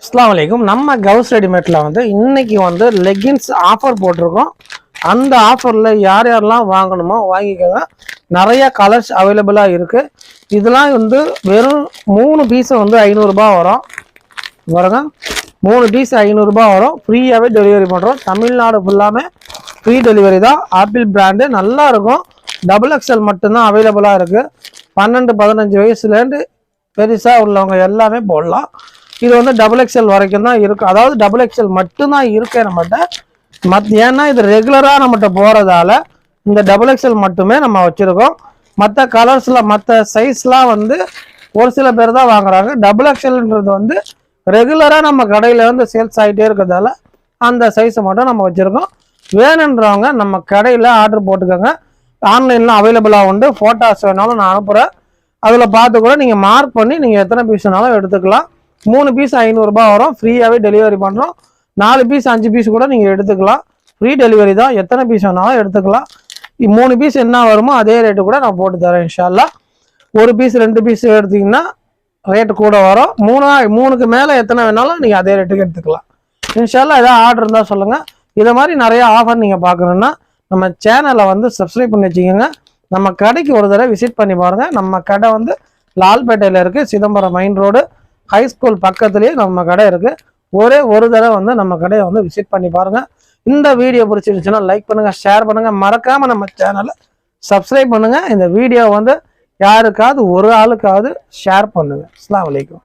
அஸ்லாம் வலைக்கும் நம்ம கவுஸ் ரெடிமேட்டில் வந்து இன்னைக்கு வந்து லெகின்ஸ் ஆஃபர் போட்டிருக்கோம். அந்த ஆஃபரில் யார் யாரெல்லாம் வாங்கணுமோ வாங்கிக்கோங்க. நிறைய கலர்ஸ் அவைலபிளாக இருக்குது இதெல்லாம் வந்து வெறும் மூணு பீஸு வந்து ஐநூறுரூபா வரும். பாருங்க. மூணு பீஸ் ஐநூறுரூபா வரும். ஃப்ரீயாகவே டெலிவரி பண்ணுறோம் தமிழ்நாடு ஃபுல்லாமே ஃப்ரீ டெலிவரி தான். ஆப்பிள் பிராண்டு நல்லா இருக்கும். டபுள் எக்ஸ்எல் மட்டும்தான் அவைலபிளாக இருக்குது பன்னெண்டு பதினஞ்சு வயசுலேருந்து பெருசாக உள்ளவங்க எல்லாமே போடலாம். இது வந்து டபுள் எக்ஸ்எல் வரைக்கும் தான் இருக்கும் அதாவது டபுள் எக்ஸ்எல் மட்டும்தான் இருக்கு நம்மகிட்ட. மத் ஏன்னா இது ரெகுலராக நம்மகிட்ட போகிறதால இந்த டபுள் எக்ஸ்எல் மட்டுமே நம்ம வச்சுருக்கோம். மற்ற கலர்ஸில் மற்ற சைஸ்லாம் வந்து ஒரு சில பேர் தான் வாங்குறாங்க. டபுள் எக்ஸ்எல்ன்றது வந்து ரெகுலராக நம்ம கடையில் வந்து சேல்ஸ் ஆகிட்டே இருக்கிறதால அந்த சைஸை மட்டும் நம்ம வச்சுருக்கோம். வேணுன்றவங்க நம்ம கடையில் ஆர்டர் போட்டுக்கோங்க. ஆன்லைனில் அவைலபிளாக உண்டு. ஃபோட்டோஸ் வேணாலும் நான் அனுப்புகிறேன் அதில் பார்த்து கூட நீங்கள் மார்க் பண்ணி நீங்கள் எத்தனை பீஸ் வேணாலும் எடுத்துக்கலாம். மூணு பீஸ் ஐநூறுரூபா வரும். ஃப்ரீயாகவே டெலிவரி பண்ணுறோம் நாலு பீஸ் அஞ்சு பீஸ் கூட நீங்கள் எடுத்துக்கலாம். ஃப்ரீ டெலிவரி தான். எத்தனை பீஸ் வேணாலும் எடுத்துக்கலாம். மூணு பீஸ் என்ன வருமோ அதே ரேட்டு கூட நான் போட்டு தரேன் இன்ஷால்லா ஒரு பீஸ் ரெண்டு பீஸ் எடுத்தீங்கன்னா ரேட்டு கூட வரும். மூணா மூணுக்கு மேலே எத்தனை வேணாலும் நீங்கள் அதே ரேட்டுக்கு எடுத்துக்கலாம். இன்ஷால்லா ஏதாவது ஆர்டர் இருந்தால் சொல்லுங்கள் இதை மாதிரி நிறைய ஆஃபர் நீங்கள் பார்க்கணுன்னா நம்ம சேனலை வந்து சப்ஸ்கிரைப் பண்ணி வச்சுக்கோங்க. நம்ம கடைக்கு ஒரு தடவை விசிட் பண்ணி பாருங்கள் நம்ம கடை வந்து லால்பேட்டையில் இருக்குது Chidambaram main road high school பக்கத்துலேயே நம்ம கடை இருக்குது ஒரே ஒரு தடவை வந்து நம்ம கடையை வந்து விசிட் பண்ணி பாருங்கள் இந்த வீடியோ பிடிச்சிருந்துச்சுன்னா லைக் பண்ணுங்கள் ஷேர் பண்ணுங்கள் மறக்காமல் நம்ம சேனலை சப்ஸ்கிரைப் பண்ணுங்கள் இந்த வீடியோ வந்து யாருக்காவது ஒரு ஆளுக்காவது ஷேர் பண்ணுங்கள் அஸ்லாம் வலைக்கம்